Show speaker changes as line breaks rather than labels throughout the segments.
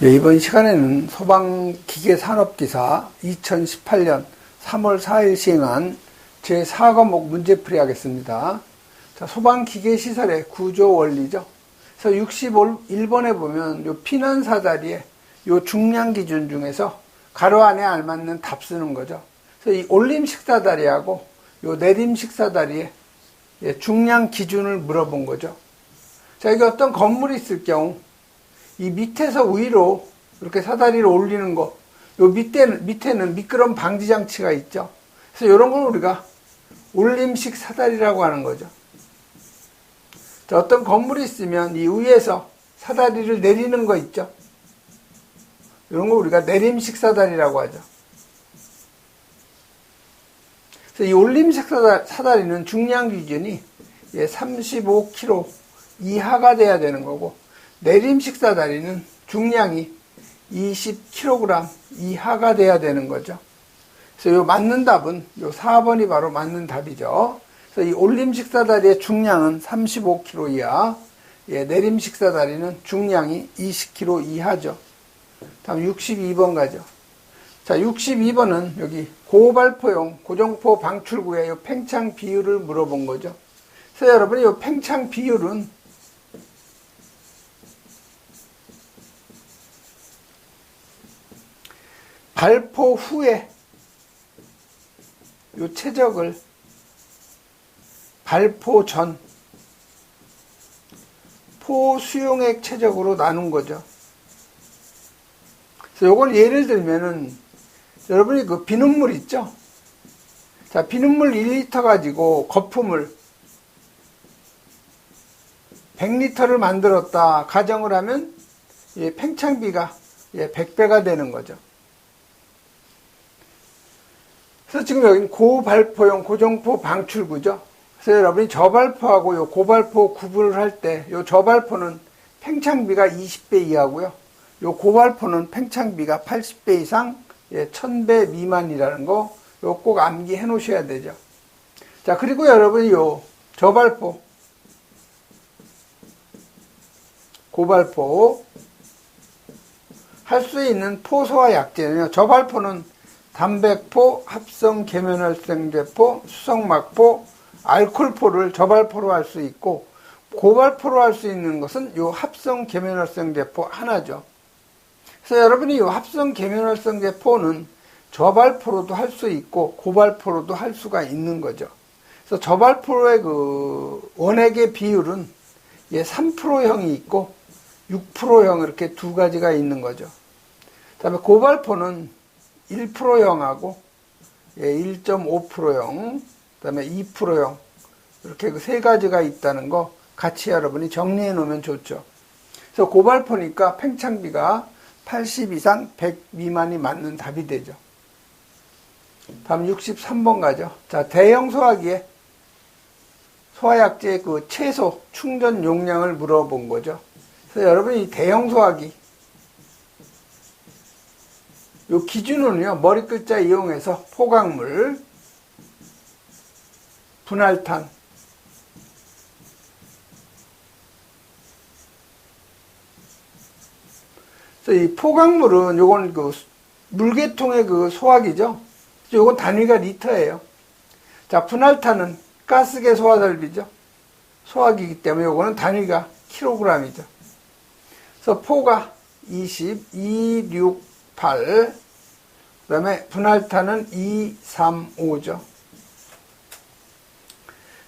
네, 이번 시간에는 소방기계산업기사 2018년 3월 4일 시행한 제4과목 문제풀이 하겠습니다. 자, 소방기계시설의 구조 원리죠. 그래서 61번에 보면 요 피난사 자리에 요 중량 기준 중에서 가로 안에 알맞는 답 쓰는 거죠. 그래서 이 올림 식사 다리하고 요 내림 식사 다리에 예, 중량 기준을 물어본 거죠. 자, 이게 어떤 건물이 있을 경우 이 밑에서 위로 이렇게 사다리를 올리는 거, 요 밑에는, 밑에는 미끄럼 방지 장치가 있죠. 그래서 이런 걸 우리가 올림식 사다리라고 하는 거죠. 자, 어떤 건물이 있으면 이 위에서 사다리를 내리는 거 있죠. 이런 거 우리가 내림식 사다리라고 하죠. 그래서 이 올림식 사다리는 중량 기준이 35kg 이하가 돼야 되는 거고, 내림 식 사 다리는 중량이 20kg 이하가 돼야 되는 거죠. 그래서 요 맞는 답은 요 4번이 바로 맞는 답이죠. 그래서 이 올림 식 사 다리의 중량은 35kg 이하, 예, 내림 식 사 다리는 중량이 20kg 이하죠. 다음 62번 가죠. 자, 62번은 여기 고발포용 고정포 방출구의 요 팽창 비율을 물어본 거죠. 그래서 여러분이 요 팽창 비율은 발포 후에 요 최적을 발포 전 포수용액 최적으로 나눈 거죠. 그래서 요걸 예를 들면은 여러분이 그 비눗물 있죠? 자, 비눗물 1리터 가지고 거품을 100리터를 만들었다 가정을 하면 예, 팽창비가 예, 100배가 되는 거죠. 그래서 지금 여기 고발포용 고정포 방출구죠. 그래서 여러분이 저발포하고 요 고발포 구분을 할 때 요 저발포는 팽창비가 20배 이하고요. 요 고발포는 팽창비가 80배 이상, 예, 1000배 미만이라는 거, 요 꼭 암기해 놓으셔야 되죠. 자, 그리고 여러분이 요 저발포, 고발포, 할 수 있는 포소와 약제는요, 저발포는 담백포, 합성 계면활성제포, 수성막포, 알콜포를 저발포로 할 수 있고 고발포로 할 수 있는 것은 요 합성 계면활성제포 하나죠. 그래서 여러분이 요 합성 계면활성제포는 저발포로도 할 수 있고 고발포로도 할 수가 있는 거죠. 그래서 저발포의 그 원액의 비율은 예 3%형이 있고 6%형 이렇게 두 가지가 있는 거죠. 그다음에 고발포는 1%형하고 1.5%형, 그 다음에 2%형 이렇게 그 세 가지가 있다는 거 같이 여러분이 정리해 놓으면 좋죠. 그래서 고발포니까 팽창비가 80 이상 100 미만이 맞는 답이 되죠. 다음 63번 가죠. 자, 대형 소화기에 소화약제 그 최소 충전 용량을 물어본 거죠. 그래서 여러분이 대형 소화기 요 기준은요, 머리 글자 이용해서 포각물, 분할탄, 이 포각물은 요건 그 물계통의 그 소화기죠. 요건 단위가 리터예요. 자, 분할탄은 가스계 소화설비죠. 소화기이기 때문에 요거는 단위가 킬로그램이죠. 그래서 포가 20, 2, 6, 8, 그 다음에 분할탄은 2, 3, 5죠.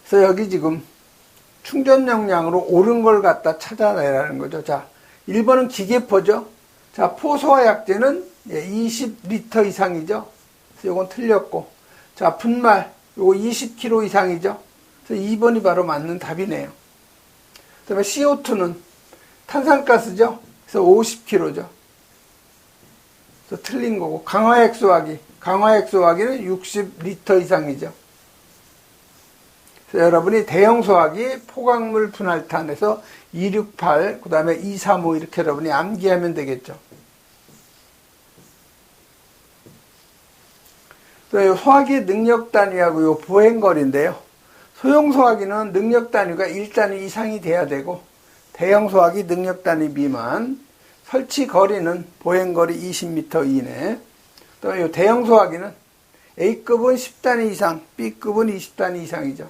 그래서 여기 지금 충전 용량으로 옳은 걸 갖다 찾아내라는 거죠. 자, 1번은 기계포죠. 자, 포소화 약제는 20리터 예, 이상이죠. 그래서 이건 틀렸고. 자, 분말, 요거 20kg 이상이죠. 그래서 2번이 바로 맞는 답이네요. 그 다음에 CO2는 탄산가스죠. 그래서 50kg죠. 그래서 틀린 거고 강화액 소화기 강화액 소화기는 60리터 이상이죠. 그래서 여러분이 대형 소화기 포각물 분할탄에서 268, 그 다음에 235 이렇게 여러분이 암기하면 되겠죠. 또 소화기 능력 단위하고 요 보행거리인데요. 소형 소화기는 능력 단위가 1단위 이상이 돼야 되고 대형 소화기 능력 단위 미만 설치 거리는 보행 거리 20m 이내. 또 대형 소화기는 A급은 10단위 이상, B급은 20단위 이상이죠.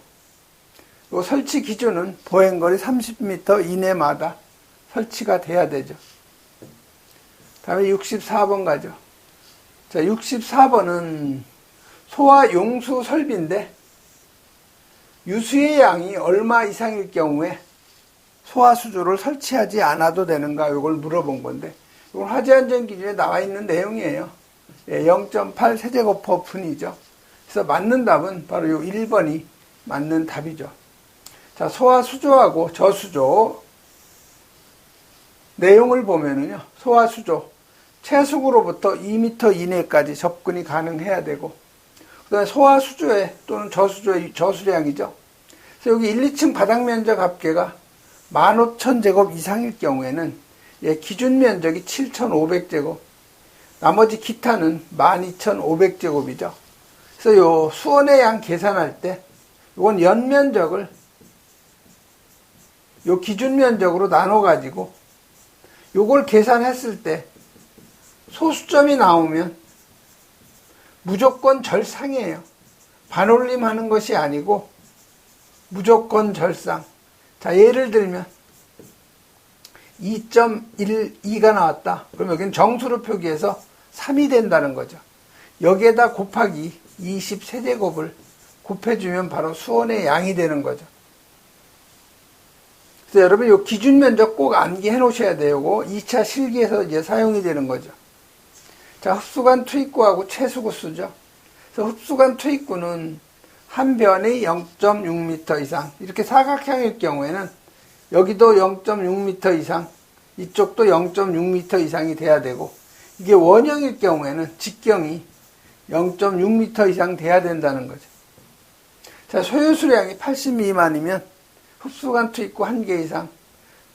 요 설치 기준은 보행 거리 30m 이내마다 설치가 돼야 되죠. 다음에 64번 가죠. 자, 64번은 소화 용수 설비인데 유수의 양이 얼마 이상일 경우에 소화수조를 설치하지 않아도 되는가 이걸 물어본 건데 이건 화재안전 기준에 나와 있는 내용이에요. 0.8 예, 세제곱퍼 분이죠. 그래서 맞는 답은 바로 이 1번이 맞는 답이죠. 자, 소화수조하고 저수조 내용을 보면은요. 소화수조 채숙으로부터 2m 이내까지 접근이 가능해야 되고 그다음에 소화수조에 또는 저수조의 저수량이죠. 그래서 여기 1, 2층 바닥 면적 합계가 15,000제곱 이상일 경우에는 예, 기준 면적이 7,500제곱, 나머지 기타는 12,500제곱이죠. 그래서 요 수원의 양 계산할 때 이건 연면적을 요 기준 면적으로 나눠 가지고 요걸 계산했을 때 소수점이 나오면 무조건 절상이에요. 반올림 하는 것이 아니고 무조건 절상. 자, 예를 들면 2.12가 나왔다. 그럼 여기는 정수로 표기해서 3이 된다는 거죠. 여기에다 곱하기 20세제곱을 곱해주면 바로 수원의 양이 되는 거죠. 그래서 여러분 이 기준 면적 꼭 암기해 놓으셔야 돼요. 2차 실기에서 이제 사용이 되는 거죠. 자, 흡수관 투입구하고 최수구수죠. 그래서 흡수관 투입구는 한 변이 0.6m 이상 이렇게 사각형일 경우에는 여기도 0.6m 이상 이쪽도 0.6m 이상이 돼야 되고 이게 원형일 경우에는 직경이 0.6m 이상 돼야 된다는 거죠. 자, 소요 수량이 80 미만이면 흡수관 투입구 1개 이상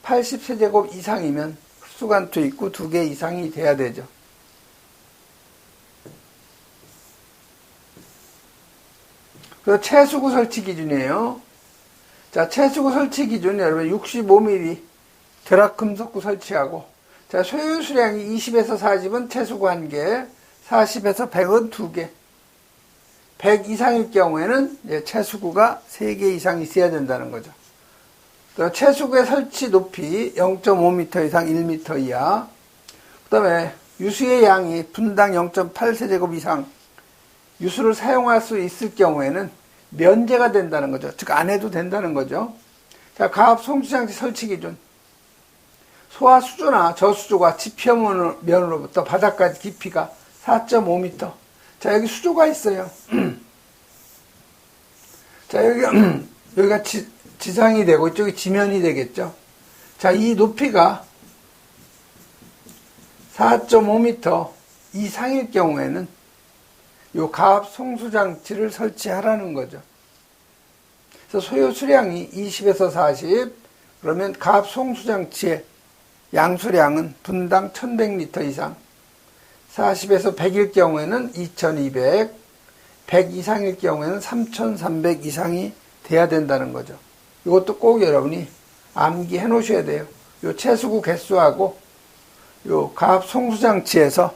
80세제곱 이상이면 흡수관 투입구 2개 이상이 돼야 되죠. 그 최수구 설치 기준이에요. 자, 최수구 설치 기준 여러분 65mm 드라금속구 설치하고 자, 소요 수량이 20에서 40은 최수구 1개, 40에서 100은 2개. 100 이상일 경우에는 최수구가 3개 이상 있어야 된다는 거죠. 최수구의 설치 높이 0.5m 이상 1m 이하. 그 다음에 유수의 양이 분당 0.8세제곱 이상 유수를 사용할 수 있을 경우에는 면제가 된다는 거죠. 즉, 안 해도 된다는 거죠. 자, 가압 송수장치 설치 기준. 소화 수조나 저수조가 지표면으로부터 바닥까지 깊이가 4.5m. 자, 여기 수조가 있어요. 자, 여기, 여기가 지, 지상이 되고 이쪽이 지면이 되겠죠. 자, 이 높이가 4.5m 이상일 경우에는 요 가압 송수 장치를 설치하라는 거죠. 그래서 소요 수량이 20에서 40 그러면 가압 송수 장치의 양수량은 분당 1100리터 이상 40에서 100일 경우에는 2200 100 이상일 경우에는 3300 이상이 돼야 된다는 거죠. 이것도 꼭 여러분이 암기해 놓으셔야 돼요. 요 채수구 개수하고 요 가압 송수 장치에서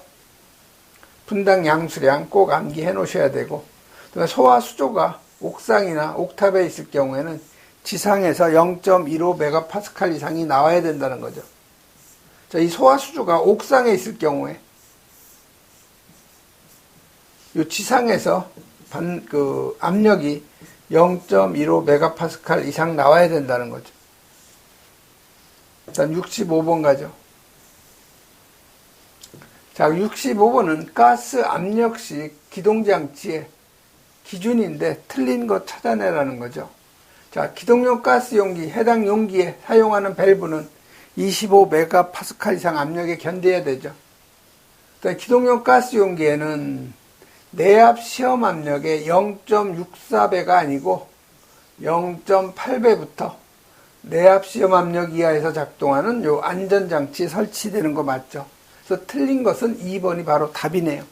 분당 양수량 꼭 암기해 놓으셔야 되고 소화 수조가 옥상이나 옥탑에 있을 경우에는 지상에서 0.15 메가파스칼 이상이 나와야 된다는 거죠. 자, 이 소화 수조가 옥상에 있을 경우에 이 지상에서 반, 그 압력이 0.15 메가파스칼 이상 나와야 된다는 거죠. 일단 65번 가죠. 자, 65번은 가스 압력식 기동장치의 기준인데 틀린 거 찾아내라는 거죠. 자, 기동용 가스 용기, 해당 용기에 사용하는 밸브는 25메가파스칼 이상 압력에 견뎌야 되죠. 기동용 가스 용기에는 내압 시험 압력의 0.64배가 아니고 0.8배부터 내압 시험 압력 이하에서 작동하는 요 안전장치 설치되는 거 맞죠? 그래서 틀린 것은 2번이 바로 답이네요.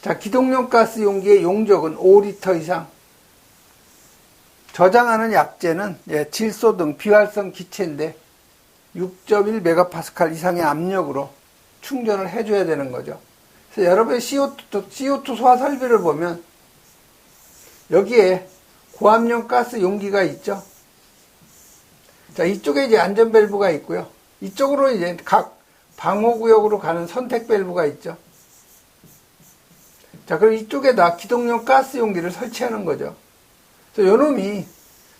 자, 기동용 가스 용기의 용적은 5리터 이상. 저장하는 약재는 예, 질소 등 비활성 기체인데 6.1 메가파스칼 이상의 압력으로 충전을 해줘야 되는 거죠. 그래서 여러분의 CO2, CO2 소화 설비를 보면 여기에 고압용 가스 용기가 있죠. 자, 이쪽에 이제 안전 밸브가 있고요. 이쪽으로 이제 각 방호구역으로 가는 선택 밸브가 있죠. 자, 그럼 이쪽에다 기동용 가스 용기를 설치하는 거죠. 그래서 요놈이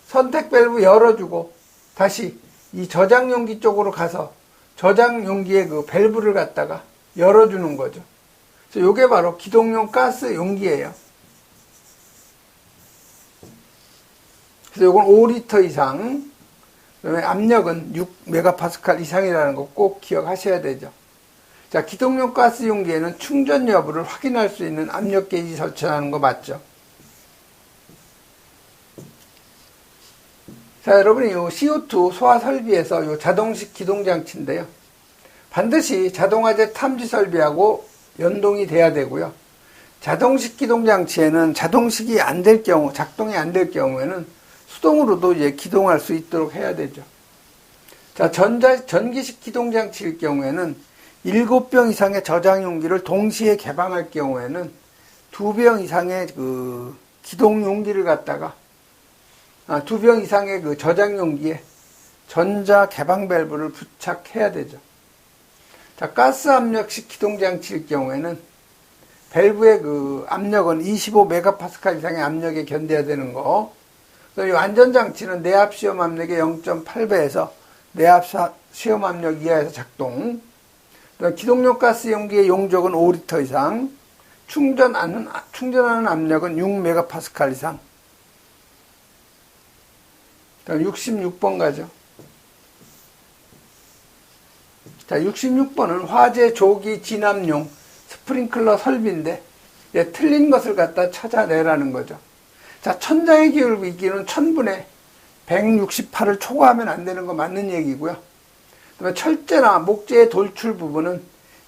선택 밸브 열어주고 다시 이 저장 용기 쪽으로 가서 저장 용기의 그 밸브를 갖다가 열어주는 거죠. 그래서 요게 바로 기동용 가스 용기예요. 그래서 요건 5리터 이상, 압력은 6메가파스칼 이상이라는 거 꼭 기억하셔야 되죠. 자, 기동용 가스 용기에는 충전 여부를 확인할 수 있는 압력 게이지 설치하는 거 맞죠? 자, 여러분이 이 CO2 소화 설비에서 이 자동식 기동 장치인데요. 반드시 자동화재 탐지 설비하고 연동이 돼야 되고요. 자동식 기동 장치에는 자동식이 안 될 경우, 작동이 안 될 경우에는 수동으로도 이제 기동할 수 있도록 해야 되죠. 자, 전자, 전기식 기동 장치일 경우에는 7병 이상의 저장 용기를 동시에 개방할 경우에는 2병 이상의 그 기동 용기를 갖다가 아, 2병 이상의 그 저장 용기에 전자 개방 밸브를 부착해야 되죠. 자, 가스 압력식 기동 장치일 경우에는 밸브의 그 압력은 25 메가파스칼 이상의 압력에 견뎌야 되는 거. 그리고 안전 장치는 내압 시험 압력의 0.8배에서 내압 시험 압력 이하에서 작동. 기동용 가스 용기의 용적은 5리터 이상, 충전하는, 충전하는 압력은 6메가파스칼 이상. 그럼 66번 가죠. 자, 66번은 화재 조기 진압용 스프링클러 설비인데, 예, 틀린 것을 갖다 찾아내라는 거죠. 자, 천장의 기울기는 1000분의 168을 초과하면 안 되는 거 맞는 얘기고요. 그다음에 철제나 목재의 돌출 부분은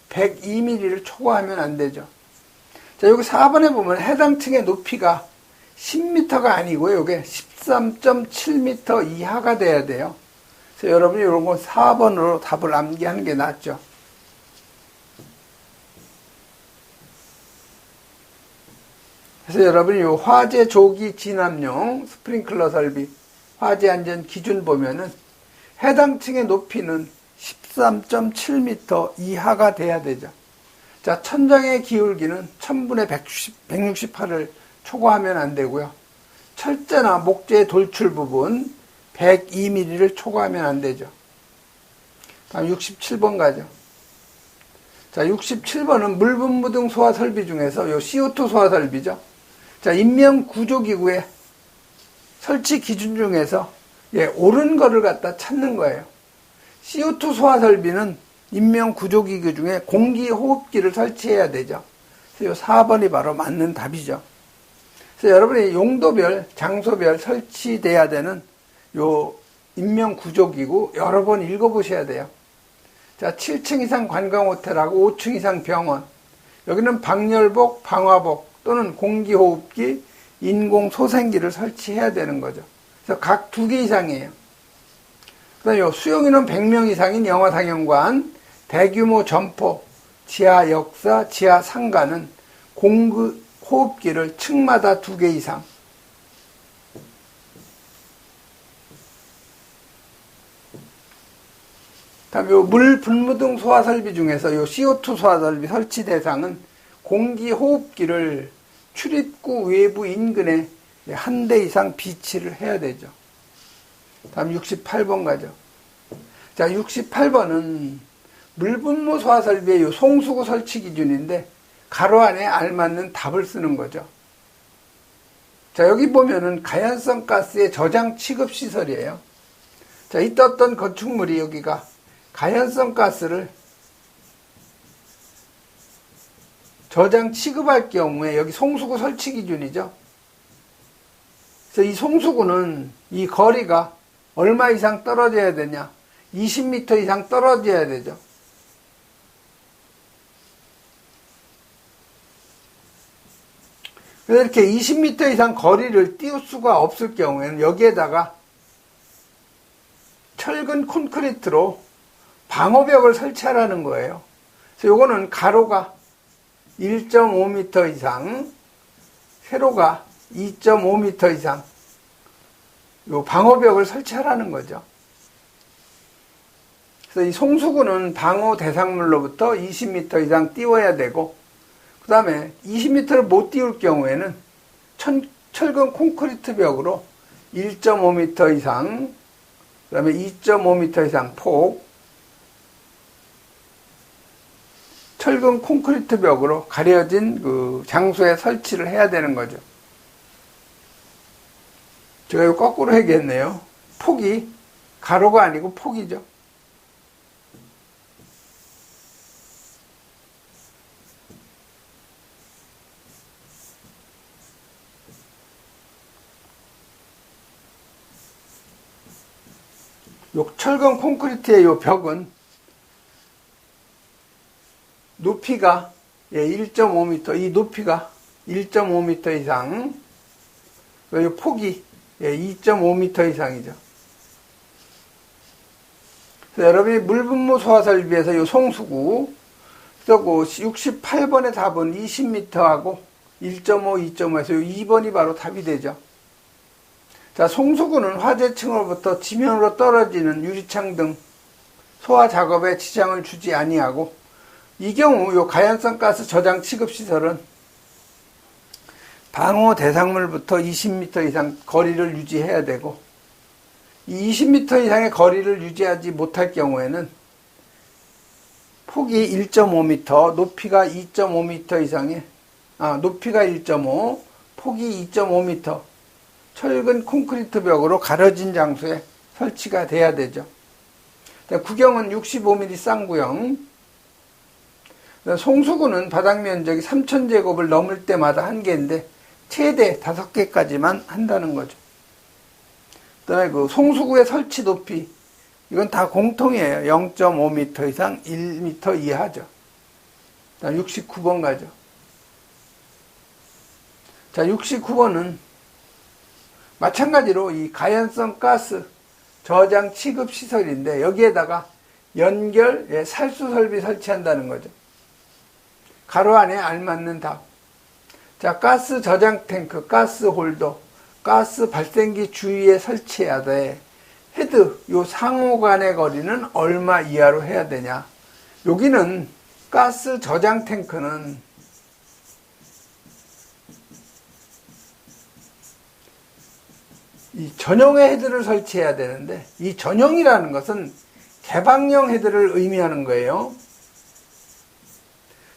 102mm를 초과하면 안 되죠. 자, 여기 4번에 보면 해당 층의 높이가 10m가 아니고 요게 13.7m 이하가 돼야 돼요. 그래서 여러분이 이런 거 4번으로 답을 암기하는 게 낫죠. 그래서 여러분이 요 화재 조기 진압용 스프링클러 설비 화재 안전 기준 보면은 해당 층의 높이는 13.7m 이하가 돼야 되죠. 자, 천장의 기울기는 1000분의 160, 168을 초과하면 안 되고요. 철제나 목재 돌출 부분 102mm를 초과하면 안 되죠. 다음 67번 가죠. 자, 67번은 물분 무등 소화 설비 중에서 요 CO2 소화 설비죠. 자, 인명 구조기구의 설치 기준 중에서 예, 옳은 거를 갖다 찾는 거예요. CO2 소화 설비는 인명 구조기구 중에 공기 호흡기를 설치해야 되죠. 그래서 4번이 바로 맞는 답이죠. 그래서 여러분이 용도별, 장소별 설치돼야 되는 요 인명 구조기구 여러 번 읽어보셔야 돼요. 자, 7층 이상 관광호텔하고 5층 이상 병원. 여기는 방열복, 방화복 또는 공기호흡기, 인공 소생기를 설치해야 되는 거죠. 그래서 각 두 개 이상이에요. 그다음에 수용인원 100명 이상인 영화 상영관, 대규모 점포, 지하 역사, 지하 상가는 공급 호흡기를 층마다 두 개 이상. 다음에 물 분무등 소화 설비 중에서 요 CO2 소화 설비 설치 대상은 공기 호흡기를 출입구 외부 인근에 한 대 이상 비치를 해야 되죠. 다음 68번 가죠. 자, 68번은 물분무 소화 설비의 송수구 설치 기준인데 가로 안에 알맞는 답을 쓰는 거죠. 자, 여기 보면은 가연성 가스의 저장 취급 시설이에요. 자, 이 떴던 건축물이 여기가 가연성 가스를 저장 취급할 경우에 여기 송수구 설치 기준이죠. 그래서 이 송수구는 이 거리가 얼마 이상 떨어져야 되냐? 20m 이상 떨어져야 되죠. 이렇게 20m 이상 거리를 띄울 수가 없을 경우에는 여기에다가 철근 콘크리트로 방호벽을 설치하라는 거예요. 그래서 요거는 가로가 1.5m 이상, 세로가 2.5m 이상, 요 방호벽을 설치하라는 거죠. 그래서 이 송수구는 방호 대상물로부터 20m 이상 띄워야 되고, 그 다음에 20m를 못 띄울 경우에는 천, 철근 콘크리트 벽으로 1.5m 이상, 그 다음에 2.5m 이상 폭, 철근 콘크리트 벽으로 가려진 그 장소에 설치를 해야 되는 거죠. 제가 이거 거꾸로 해야겠네요. 폭이 가로가 아니고 폭이죠. 요 철근 콘크리트의 요 벽은 높이가 예, 1.5m, 이 높이가 1.5m 이상, 그리고 폭이 예, 2.5m 이상이죠. 여러분이 물분무 소화 설비에서 이 송수구, 그래서 68번의 답은 20m하고 1.5, 2.5에서 2번이 바로 답이 되죠. 자, 송수구는 화재층으로부터 지면으로 떨어지는 유리창 등 소화 작업에 지장을 주지 아니하고 이 경우 요 가연성 가스 저장 취급 시설은 방호 대상물부터 20m 이상 거리를 유지해야 되고 이 20m 이상의 거리를 유지하지 못할 경우에는 폭이 1.5m, 높이가 2.5m 이상의 아, 높이가 1.5, 폭이 2.5m 철근 콘크리트 벽으로 가려진 장소에 설치가 돼야 되죠. 구경은 65mm 쌍구형. 송수구는 바닥 면적이 3,000제곱을 넘을 때마다 한 개인데 최대 5개까지만 한다는 거죠. 그다음에 그 송수구의 설치 높이 이건 다 공통이에요. 0.5m 이상 1m 이하죠. 다음 69번 가죠. 자, 69번은 마찬가지로 이 가연성 가스 저장 취급 시설인데 여기에다가 연결 예, 살수 설비 설치한다는 거죠. 가로 안에 알맞는 답. 자, 가스 저장 탱크, 가스 홀더, 가스 발생기 주위에 설치해야 돼. 헤드, 요 상호 간의 거리는 얼마 이하로 해야 되냐. 여기는 가스 저장 탱크는 이 전용의 헤드를 설치해야 되는데 이 전용이라는 것은 개방형 헤드를 의미하는 거예요.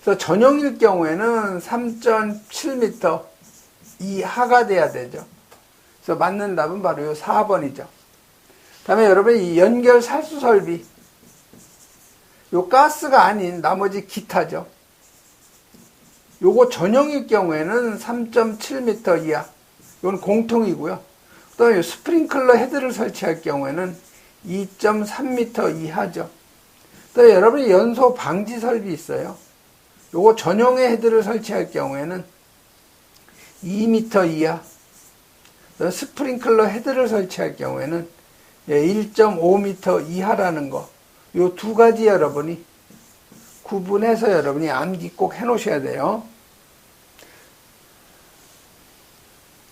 그래서 전용일 경우에는 3.7m 이하가 돼야 되죠. 그래서 맞는 답은 바로 이 4번이죠. 다음에 여러분 이 연결 살수 설비 요 가스가 아닌 나머지 기타죠. 요거 전용일 경우에는 3.7m 이하. 이건 공통이고요. 또 스프링클러 헤드를 설치할 경우에는 2.3m 이하죠. 또 여러분이 연소 방지 설비 있어요. 요거 전용의 헤드를 설치할 경우에는 2m 이하. 스프링클러 헤드를 설치할 경우에는 1.5m 이하라는 거. 요 두 가지 여러분이 구분해서 여러분이 암기 꼭 해 놓으셔야 돼요.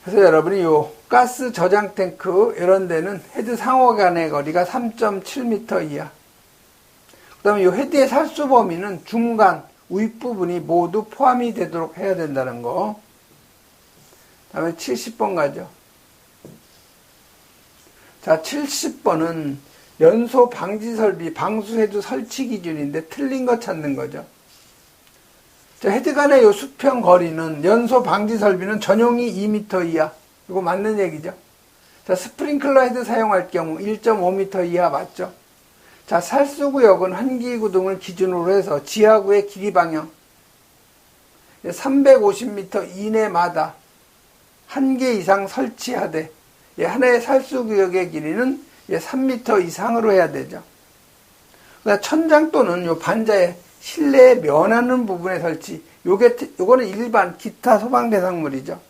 그래서 여러분이 요 가스 저장 탱크 이런 데는 헤드 상호 간의 거리가 3.7m 이하. 그 다음에 이 헤드의 살수 범위는 중간, 윗부분이 모두 포함이 되도록 해야 된다는 거. 그 다음에 70번 가죠. 자, 70번은 연소 방지 설비, 방수헤드 설치 기준인데 틀린 거 찾는 거죠. 자, 헤드 간의 요 수평 거리는 연소 방지 설비는 전용이 2m 이하. 이거 맞는 얘기죠. 자, 스프링클러 헤드 사용할 경우 1.5m 이하 맞죠? 자, 살수구역은 환기구 등을 기준으로 해서 지하구의 길이 방향 350m 이내마다 한 개 이상 설치하되 예, 하나의 살수구역의 길이는 3m 예, 이상으로 해야 되죠. 그러니까 천장 또는 요 반자의 실내에 면하는 부분에 설치. 요게 요거는 일반 기타 소방 대상물이죠.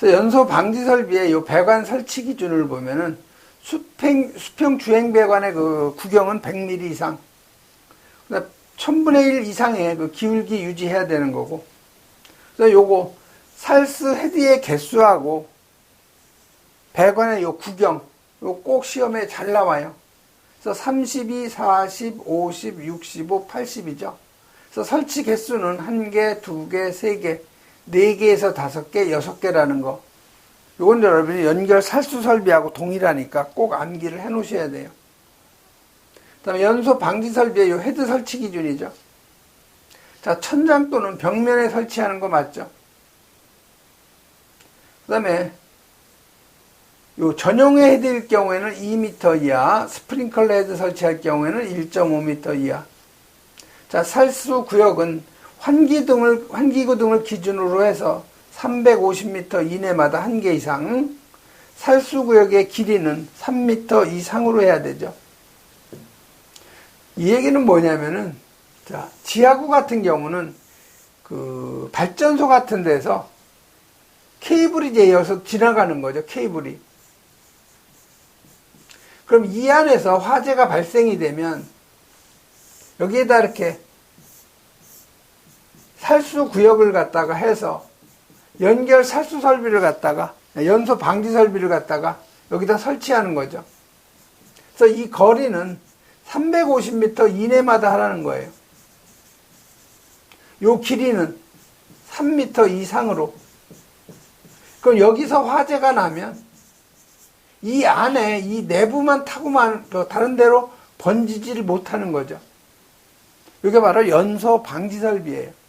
그래서 연소 방지 설비의 요 배관 설치 기준을 보면은 수평, 수평 주행 배관의 그 구경은 100mm 이상. 그다음 1000분의 1 이상의 그 기울기 유지해야 되는 거고. 그래서 요거 살스 헤드의 개수하고 배관의 요 구경, 요 꼭 시험에 잘 나와요. 그래서 32, 40, 50, 65, 80이죠. 그래서 설치 개수는 1개, 2개, 3개, 4개에서 5개, 6개라는 거. 요건 여러분이 연결 살수 설비하고 동일하니까 꼭 암기를 해 놓으셔야 돼요. 그 다음에 연소 방지 설비의 요 헤드 설치 기준이죠. 자, 천장 또는 벽면에 설치하는 거 맞죠? 그 다음에 요 전용의 헤드일 경우에는 2m 이하, 스프링클러 헤드 설치할 경우에는 1.5m 이하. 자, 살수 구역은 환기 등을, 환기구 등을 기준으로 해서 350m 이내마다 한 개 이상, 살수 구역의 길이는 3m 이상으로 해야 되죠. 이 얘기는 뭐냐면은, 자, 지하구 같은 경우는 그 발전소 같은 데서 케이블이 여기서 지나가는 거죠, 케이블이. 그럼 이 안에서 화재가 발생이 되면 여기에다 이렇게 살수 구역을 갖다가 해서 연결 살수 설비를 갖다가 연소 방지 설비를 갖다가 여기다 설치하는 거죠. 그래서 이 거리는 350m 이내마다 하라는 거예요. 요 길이는 3m 이상으로. 그럼 여기서 화재가 나면 이 안에 이 내부만 타고만 그 다른 데로 번지지를 못하는 거죠. 이게 바로 연소 방지 설비예요.